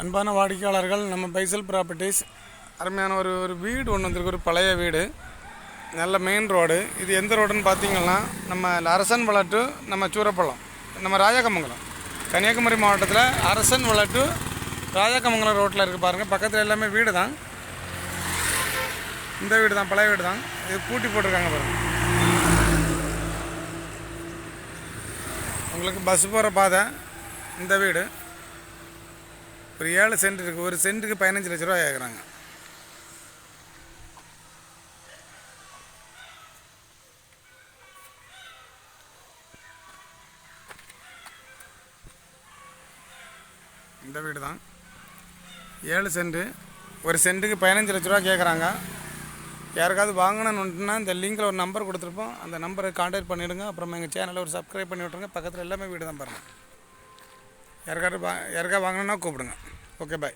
அன்பான வாடிக்கையாளர்கள் நம்ம பைசல் ப்ராப்பர்ட்டிஸ் அருமையான ஒரு ஒரு வீடு ஒன்று வந்திருக்கு ஒரு பழைய வீடு. நல்ல மெயின் ரோடு இது எந்த ரோடுன்னு பார்த்தீங்கன்னா நம்ம அரசன் வளட்டு நம்ம சூரப்பள்ளம் நம்ம ராஜாக்கமங்கலம் கன்னியாகுமரி மாவட்டத்தில் அரசன் வளட்டு ராஜாக்கமங்கலம் ரோட்டில் இருக்குது பாருங்கள் பக்கத்தில் எல்லாமே வீடு தான் இந்த வீடு தான் பழைய வீடு தான் இது பூட்டி போட்டிருக்காங்க பாருங்கள் உங்களுக்கு பஸ் போகிற பாதை இந்த வீடு. ஒரு ஏழு சென்ட் இருக்குது ஒரு சென்ட்டுக்கு பதினஞ்சு லட்ச ரூபா கேட்குறாங்க இந்த வீடு தான் ஏழு சென்ட்டு ஒரு சென்ட்டுக்கு பதினஞ்சு லட்ச ரூபா கேட்குறாங்க யாருக்காவது வாங்கணும்னுட்டுனா இந்த லிங்கில் ஒரு நம்பர் கொடுத்துருப்போம். அந்த நம்பரை காண்டாக்ட் பண்ணிவிடுங்க அப்புறம் எங்கள் சேனலை ஒரு சப்ஸ்கிரைப் பண்ணி விட்ருங்க பக்கத்தில் எல்லாமே வீடு தான் பாருங்கள் யாருக்காவது வா யாருக்காவது வாங்கணுன்னா கூப்பிடுங்க. Okay bye